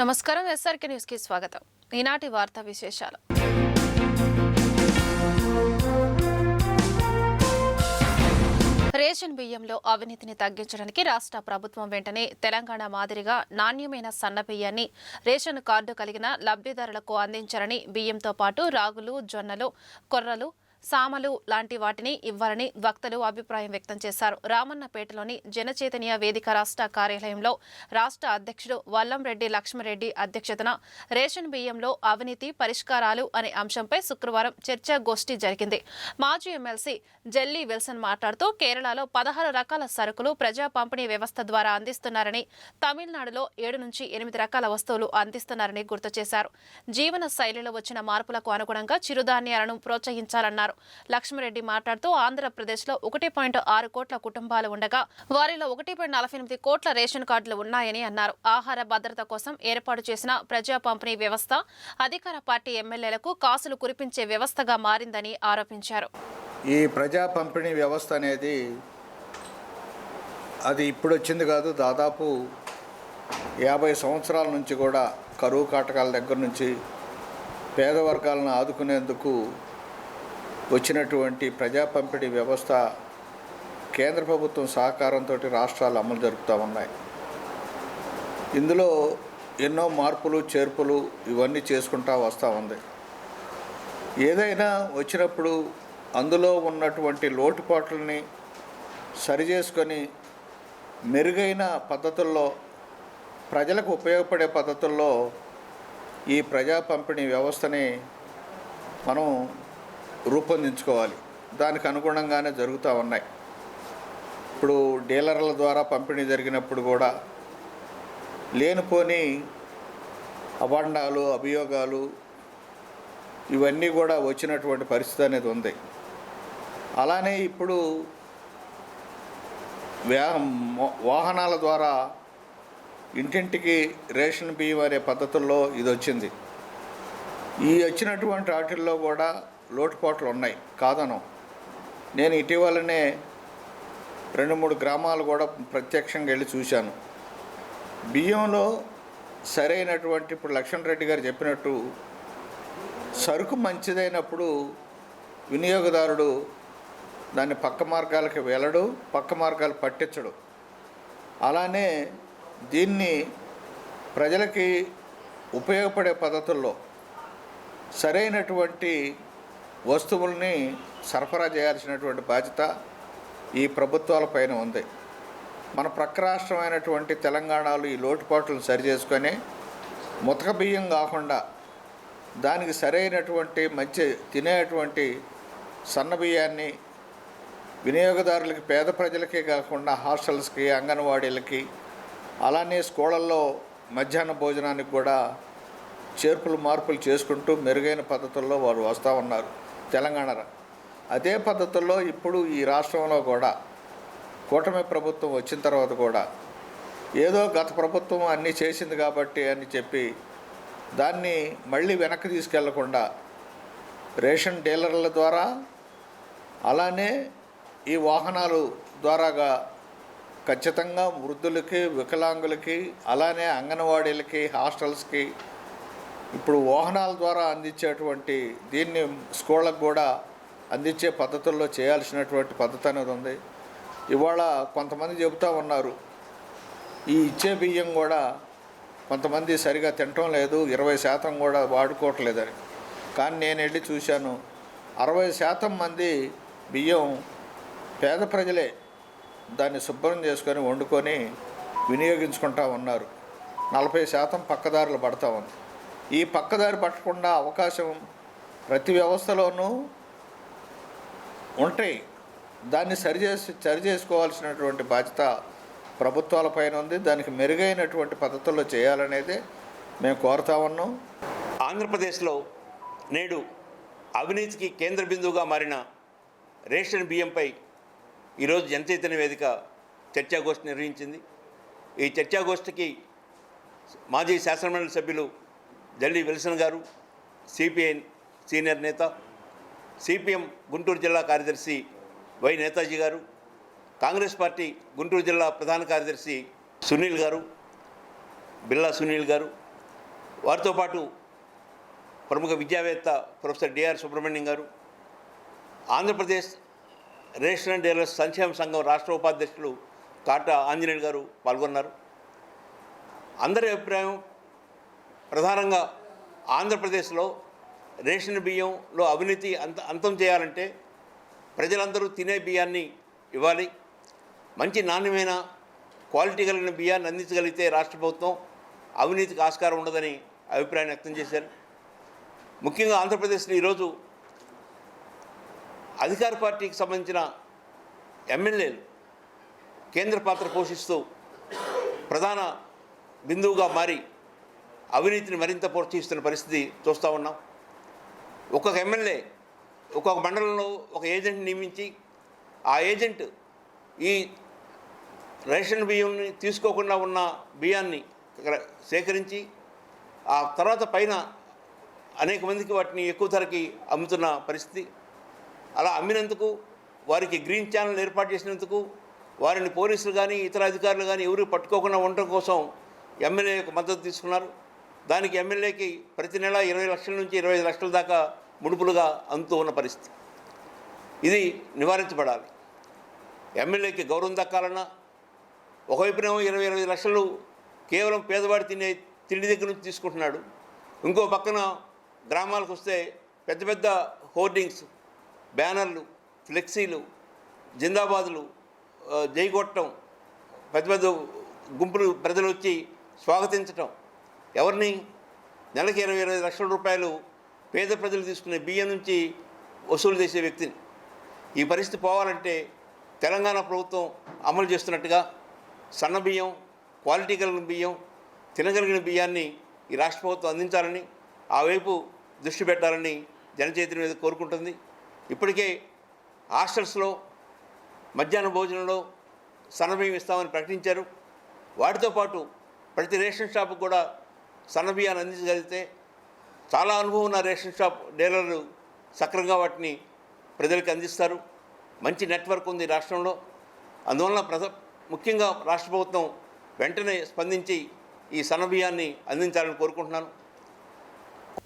నమస్కారం ఎస్ఆర్కే న్యూస్కి స్వాగతం. ఈనాటి వార్తా విశేషాలు. రేషన్ బియ్యంలో అవినీతిని తగ్గించడానికి రాష్ట్ర ప్రభుత్వం వెంటనే తెలంగాణ మాదిరిగా నాణ్యమైన సన్న బియ్యాన్ని రేషన్ కార్డు కలిగిన లబ్ధిదారులకు అందించాలని బియ్యంతో పాటు రాగులు జొన్నలు కొర్రలు సామలు లాంటి వాటిని ఇవ్వాలని వక్తలు అభిప్రాయం వ్యక్తం చేశారు. రామన్నపేటలోని జనచైతన్య వేదిక రాష్ట్ర కార్యాలయంలో రాష్ట్ర అధ్యక్షుడు వల్లంరెడ్డి లక్ష్మరెడ్డి అధ్యక్షతన రేషన్ బియ్యంలో అవినీతి పరిష్కారాలు అనే అంశంపై శుక్రవారం చర్చా గోష్ఠి జరిగింది. మాజీ ఎమ్మెల్సీ జెల్లీ విల్సన్ మాట్లాడుతూ కేరళలో పదహారు రకాల సరుకులు ప్రజా పంపిణీ వ్యవస్థ ద్వారా అందిస్తున్నారని తమిళనాడులో ఏడు నుంచి ఎనిమిది రకాల వస్తువులు అందిస్తున్నారని గుర్తు చేశారు. జీవన శైలిలో వచ్చిన మార్పులకు అనుగుణంగా చిరుధాన్యాలను ప్రోత్సహించాలన్నారు. లక్ష్మరెడ్డి మాట్లాడుతూ ఆంధ్రప్రదేశ్లో ఒకటి పాయింట్ ఆరు కోట్ల కుటుంబాలు ఉండగా వారిలో ఒకటి పాయింట్ నలభై ఎనిమిది కోట్ల రేషన్ కార్డులు ఉన్నాయని అన్నారు. ఆహార భద్రత కోసం ఏర్పాటు చేసిన ప్రజా పంపిణీ వ్యవస్థ అధికార పార్టీ ఎమ్మెల్యేలకు కాసులు కురిపించే వ్యవస్థగా మారిందని ఆరోపించారు. ఈ ప్రజా పంపిణీ వ్యవస్థ అనేది అది ఇప్పుడు వచ్చింది కాదు దాదాపు యాభై సంవత్సరాల నుంచి కూడా కరువు కాటకాల దగ్గర నుంచి పేద వర్గాలను ఆదుకునేందుకు వచ్చినటువంటి ప్రజా పంపిణీ వ్యవస్థ కేంద్ర ప్రభుత్వం సహకారంతో రాష్ట్రాలు అమలు జరుపుతూ ఉన్నాయి. ఇందులో ఎన్నో మార్పులు చేర్పులు ఇవన్నీ చేసుకుంటా వస్తూ ఉంది. ఏదైనా వచ్చినప్పుడు అందులో ఉన్నటువంటి లోటుపాట్లని సరిచేసుకొని మెరుగైన పద్ధతుల్లో ప్రజలకు ఉపయోగపడే పద్ధతుల్లో ఈ ప్రజా పంపిణీ వ్యవస్థని మనం రూపొందించుకోవాలి. దానికి అనుగుణంగానే జరుగుతూ ఉన్నాయి. ఇప్పుడు డీలర్ల ద్వారా పంపిణీ జరిగినప్పుడు కూడా లేనిపోని అభండాలు అభియోగాలు ఇవన్నీ కూడా వచ్చినటువంటి పరిస్థితి అనేది ఉంది. అలానే ఇప్పుడు వ్యా వాహనాల ద్వారా ఇంటింటికి రేషన్ బియ్యం అనే పద్ధతుల్లో ఇది వచ్చింది. ఈ వచ్చినటువంటి వాటిల్లో కూడా లోటుపాట్లు ఉన్నాయి. కాదనం. నేను ఇటీవలనే రెండు మూడు గ్రామాలు కూడా ప్రత్యక్షంగా వెళ్ళి చూశాను. బియ్యంలో సరైనటువంటి ఇప్పుడు లక్ష్మణ్ రెడ్డి గారు చెప్పినట్టు సరుకు మంచిదైనప్పుడు వినియోగదారుడు దాన్ని పక్క మార్గాలకు వెళ్ళడు పక్క మార్గాలు పట్టించడు. అలానే దీన్ని ప్రజలకి ఉపయోగపడే పద్ధతుల్లో సరైనటువంటి వస్తువుల్ని సరఫరా చేయాల్సినటువంటి బాధ్యత ఈ ప్రభుత్వాలపైన ఉంది. మన ప్రక్క రాష్ట్రమైనటువంటి తెలంగాణలో ఈ లోటుపాట్లను సరిచేసుకొని ముతక బియ్యం కాకుండా దానికి సరైనటువంటి మంచి తినేటువంటి సన్న బియ్యాన్ని వినియోగదారులకి పేద ప్రజలకే కాకుండా హాస్టల్స్కి అంగన్వాడీలకి అలానే స్కూళ్ళల్లో మధ్యాహ్న భోజనానికి కూడా చేర్పులు మార్పులు చేసుకుంటూ మెరుగైన పద్ధతుల్లో వారు వస్తూ ఉన్నారు. తెలంగాణ అదే పద్ధతుల్లో ఇప్పుడు ఈ రాష్ట్రంలో కూడా కూటమి ప్రభుత్వం వచ్చిన తర్వాత కూడా ఏదో గత ప్రభుత్వం అన్నీ చేసింది కాబట్టి అని చెప్పి దాన్ని మళ్ళీ వెనక్కి తీసుకెళ్ళకుండా రేషన్ డీలర్ల ద్వారా అలానే ఈ వాహనాలు ద్వారాగా ఖచ్చితంగా వృద్ధులకి వికలాంగులకి అలానే అంగన్వాడీలకి హాస్టల్స్కి ఇప్పుడు వాహనాల ద్వారా అందించేటువంటి దీన్ని స్కూళ్ళకు కూడా అందించే పద్ధతుల్లో చేయాల్సినటువంటి పద్ధతి అనేది ఉంది. ఇవాళ కొంతమంది చెబుతూ ఉన్నారు ఈ ఇచ్చే బియ్యం కూడా కొంతమంది సరిగా తినటం లేదు ఇరవై శాతం కూడా వాడుకోవట్లేదని. కానీ నేను వెళ్ళి చూశాను అరవై శాతం మంది బియ్యం పేద ప్రజలే దాన్ని శుభ్రం చేసుకొని వండుకొని వినియోగించుకుంటా ఉన్నారు. నలభై శాతం పక్కదారులు పడతా ఉంది. ఈ పక్కదారి పట్టకుండా అవకాశం ప్రతి వ్యవస్థలోనూ ఉంటాయి. దాన్ని సరిచేసి సరి చేసుకోవాల్సినటువంటి బాధ్యత ప్రభుత్వాలపైన ఉంది. దానికి మెరుగైనటువంటి పద్ధతుల్లో చేయాలనేది మేము కోరుతా ఉన్నాం. ఆంధ్రప్రదేశ్లో నేడు అవినీతికి కేంద్ర బిందువుగా మారిన రేషన్ బియ్యంపై ఈరోజు జనచైతన్య వేదిక చర్చాగోష్ఠి నిర్వహించింది. ఈ చర్చాగోష్ఠికి మాజీ శాసనమండలి సభ్యులు జల్లి విల్సన్ గారు సిపిఐ సీనియర్ నేత సిపిఎం గుంటూరు జిల్లా కార్యదర్శి వై నేతాజీ గారు కాంగ్రెస్ పార్టీ గుంటూరు జిల్లా ప్రధాన కార్యదర్శి సునీల్ గారు బిల్లా సునీల్ గారు వారితో పాటు ప్రముఖ విద్యావేత్త ప్రొఫెసర్ డిఆర్ సుబ్రహ్మణ్యం గారు ఆంధ్రప్రదేశ్ రేషన్ అండ్ డీలర్స్ సంక్షేమ సంఘం రాష్ట్ర ఉపాధ్యక్షులు కాటా ఆంజనేయులు గారు పాల్గొన్నారు. అందరి అభిప్రాయం ప్రధానంగా ఆంధ్రప్రదేశ్లో రేషన్ బియ్యంలో అవినీతి అంత అంతం చేయాలంటే ప్రజలందరూ తినే బియ్యాన్ని ఇవ్వాలి. మంచి నాణ్యమైన క్వాలిటీ కలిగిన బియ్యాన్ని అందించగలిగితే రాష్ట్ర ప్రభుత్వం అవినీతికి ఆస్కారం ఉండదని అభిప్రాయం వ్యక్తం చేశారు. ముఖ్యంగా ఆంధ్రప్రదేశ్లో ఈరోజు అధికార పార్టీకి సంబంధించిన ఎమ్మెల్యేలు కేంద్ర పాత్ర పోషిస్తూ ప్రధాన బిందువుగా మారి అవినీతిని మరింత ప్రోత్సహిస్తున్న పరిస్థితి చూస్తూ ఉన్నాం. ఒక్కొక్క ఎమ్మెల్యే ఒక్కొక్క మండలంలో ఒక ఏజెంట్ నియమించి ఆ ఏజెంట్ ఈ రేషన్ బియ్యంని తీసుకోకుండా ఉన్న బియ్యాన్ని సేకరించి ఆ తర్వాత పైన అనేక మందికి వాటిని ఎక్కువ ధరకి అమ్ముతున్న పరిస్థితి. అలా అమ్మినందుకు వారికి గ్రీన్ ఛానల్ ఏర్పాటు చేసినందుకు వారిని పోలీసులు కానీ ఇతర అధికారులు కానీ ఎవరు పట్టుకోకుండా ఉండటం కోసం ఎమ్మెల్యే యొక్క మద్దతు తీసుకున్నారు. దానికి ఎమ్మెల్యేకి ప్రతి నెల ఇరవై లక్షల నుంచి ఇరవై ఐదు లక్షల దాకా ముడుపులుగా అందుతూ ఉన్న పరిస్థితి. ఇది నివారించబడాలి. ఎమ్మెల్యేకి గౌరవం దక్కాలన్నా ఒకవైపునేమో ఇరవై ఇరవై లక్షలు కేవలం పేదవాడి తినే తిండి దగ్గర నుంచి తీసుకుంటున్నాడు. ఇంకో పక్కన గ్రామాలకు వస్తే పెద్ద పెద్ద హోర్డింగ్స్ బ్యానర్లు ఫ్లెక్సీలు జిందాబాదులు జై జైగొట్టడం పెద్ద పెద్ద గుంపులు ప్రజలు వచ్చి స్వాగతించటం ఎవరిని నెలకి ఇరవై ఇరవై లక్షల రూపాయలు పేద ప్రజలు తీసుకునే బియ్యం నుంచి వసూలు చేసే వ్యక్తిని. ఈ పరిస్థితి పోవాలంటే తెలంగాణ ప్రభుత్వం అమలు చేస్తున్నట్టుగా సన్న బియ్యం క్వాలిటీ కలిగిన బియ్యం తినగలిగిన బియ్యాన్ని ఈ రాష్ట్ర ప్రభుత్వం అందించాలని ఆ వైపు దృష్టి పెట్టాలని జనచైతన్యం మీద కోరుకుంటుంది. ఇప్పటికే హాస్టల్స్లో మధ్యాహ్న భోజనంలో సన్నబియ్యం ఇస్తామని ప్రకటించారు. వాటితో పాటు ప్రతి రేషన్ షాపుకు కూడా సన్నబియ్యాన్ని అందించగలిగితే చాలా అనుభవం ఉన్న రేషన్ షాప్ డీలర్లు సక్రమంగా వాటిని ప్రజలకు అందిస్తారు. మంచి నెట్వర్క్ ఉంది రాష్ట్రంలో. అందువలన ప్రజ ముఖ్యంగా రాష్ట్ర ప్రభుత్వం వెంటనే స్పందించి ఈ సన్నబియ్యాన్ని అందించాలని కోరుకుంటున్నాను.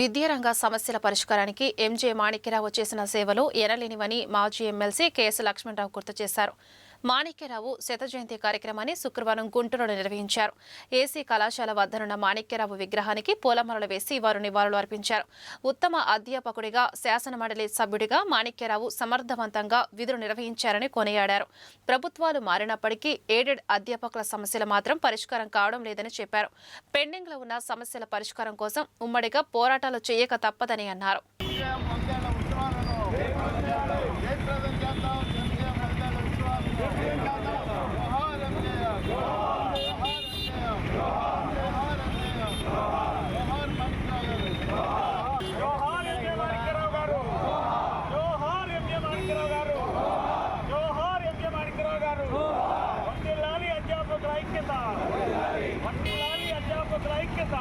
విద్యారంగ సమస్యల పరిష్కారానికి ఎంజే మాణిక్యరావు చేసిన సేవలు ఎనలేనివని మాజీ ఎమ్మెల్సీ కేఎస్ లక్ష్మణరావు గుర్తు చేశారు. మాణిక్యరావు శత జయంతి కార్యక్రమాన్ని శుక్రవారం గుంటూరులో నిర్వహించారు. ఏసీ కళాశాల వద్దనున్న మాణిక్యరావు విగ్రహానికి పూలమాలలు వేసి వారు నివాళులు అర్పించారు. ఉత్తమ అధ్యాపకుడిగా శాసనమండలి సభ్యుడిగా మాణిక్యరావు సమర్థవంతంగా విధులు నిర్వహించారని కొనియాడారు. ప్రభుత్వాలు మారినప్పటికీ ఎయిడెడ్ అధ్యాపకుల సమస్యలు మాత్రం పరిష్కారం కావడం లేదని చెప్పారు. పెండింగ్లో ఉన్న సమస్యల పరిష్కారం కోసం ఉమ్మడిగా పోరాటాలు చేయక తప్పదని అన్నారు జోహార్ ఎంఏ మాణిక్యరావు గారు జోహార్ ఎంఏ మాణిక్యరావు గారు జోహార్ ఎంఏ మాణిక్యరావు గారు వంటిల్లాలి అధ్యాపకుల ఐక్యత వంటిల్లాలి అధ్యాపకుల ఐక్యత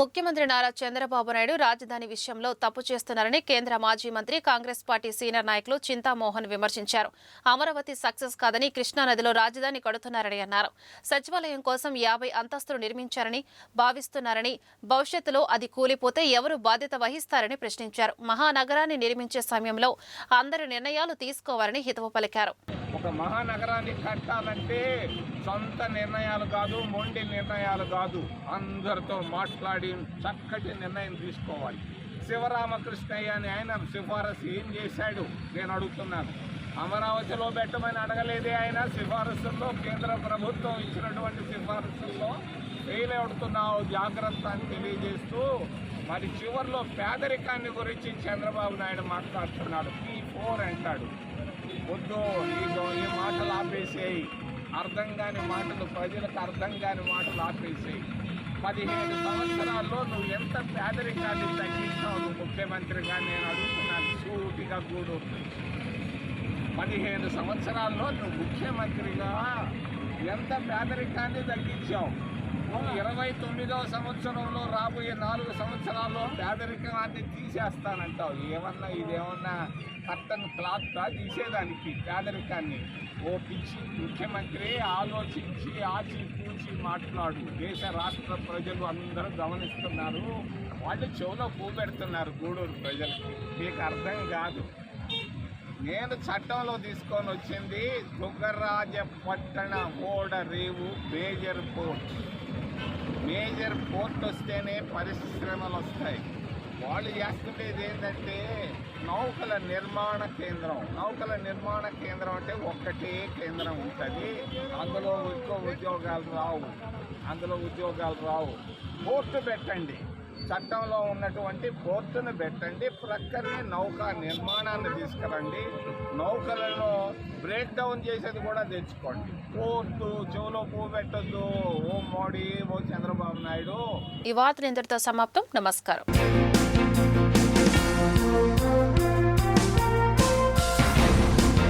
ముఖ్యమంత్రి నారా చంద్రబాబు నాయుడు రాజధాని విషయంలో తప్పు చేస్తున్నారని కేంద్ర మాజీ మంత్రి కాంగ్రెస్ పార్టీ సీనియర్ నాయకులు చింతామోహన్ విమర్శించారు. అమరావతి సక్సెస్ కాదని కృష్ణానదిలో రాజధాని కడుతున్నారని అన్నారు. సచివాలయం కోసం యాభై అంతస్తులు నిర్మించారని భావిస్తున్నారని భవిష్యత్తులో అది కూలిపోతే ఎవరు బాధ్యత వహిస్తారని ప్రశ్నించారు. మహానగరాన్ని నిర్మించే సమయంలో అందరి నిర్ణయాలు తీసుకోవాలని హితవు పలికారు. ఒక మహానగరాన్ని కట్టాలంటే సొంత నిర్ణయాలు కాదు మొండి నిర్ణయాలు కాదు. అందరితో మాట్లాడి చక్కటి నిర్ణయం తీసుకోవాలి. శివరామకృష్ణయ్య అని ఆయన సిఫారసు ఏం చేశాడు? నేను అడుగుతున్నాను. అమరావతిలో పెట్టమని అడగలేదే ఆయన. సిఫారసుల్లో కేంద్ర ప్రభుత్వం ఇచ్చినటువంటి సిఫారసుల్లో ఫెయిల్ అవుతున్నావు. జాగ్రత్త అని తెలియజేస్తూ మరి చివరిలో పేదరికాన్ని గురించి చంద్రబాబు నాయుడు మాట్లాడుతున్నాడు. పీ ఫోర్ అంటాడు. వద్దు ఈ ఈ మాటలు ఆపేసేయి. అర్థం కాని మాటలు ప్రజలకు అర్థం కాని మాటలు ఆపేసేయి. పదిహేను సంవత్సరాల్లో నువ్వు ఎంత పేదరికాన్ని తగ్గించావు నువ్వు ముఖ్యమంత్రిగా నేను అడుగుతున్నాను సూటిగా కూడు పదిహేను సంవత్సరాల్లో నువ్వు ముఖ్యమంత్రిగా ఎంత పేదరికాన్ని తగ్గించావు? ఇరవై తొమ్మిదవ సంవత్సరంలో రాబోయే నాలుగు సంవత్సరాల్లో పేదరికాన్ని తీసేస్తానంటావు. ఏమన్నా ఇదేమన్నా కట్టన్ క్లాత్ తీసేదానికి పేదరికాన్ని? ఓ పిచ్చి ముఖ్యమంత్రి ఆలోచించి ఆచి పూచి మాట్లాడు. దేశ రాష్ట్ర ప్రజలు అందరూ గమనిస్తున్నారు. వాళ్ళు చెవులో పూపెడుతున్నారు గూడూరు ప్రజలకి. మీకు అర్థం కాదు. నేను చట్టంలో తీసుకొని వచ్చింది దుగ్గరాజపట్టణ ఓడ రేవు మేజర్ పోర్ట్. మేజర్ పోర్ట్ వస్తేనే పరిశ్రమలు వస్తాయి వాళ్ళు చేస్తుండేది ఏంటంటే నౌకల నిర్మాణ కేంద్రం. నౌకల నిర్మాణ కేంద్రం అంటే ఒక్కటే కేంద్రం ఉంటుంది. అందులో ఎక్కువ ఉద్యోగాలు రావు. అందులో ఉద్యోగాలు రావు. పోర్టు పెట్టండి. చట్టంలో ఉన్నటువంటి పోర్టును పెట్టండి ప్రక్కనే నౌక నిర్మాణాన్ని తీసుకురండి. నౌకలను బ్రేక్ డౌన్ చేసేది కూడా తెచ్చుకోండి. పోర్టు చెవులో పువ్వు పెట్టద్దు. ఓ మోడీ ఓ చంద్రబాబు నాయుడు. ఈ వార్త ఇంతటితో సమాప్తం. నమస్కారం.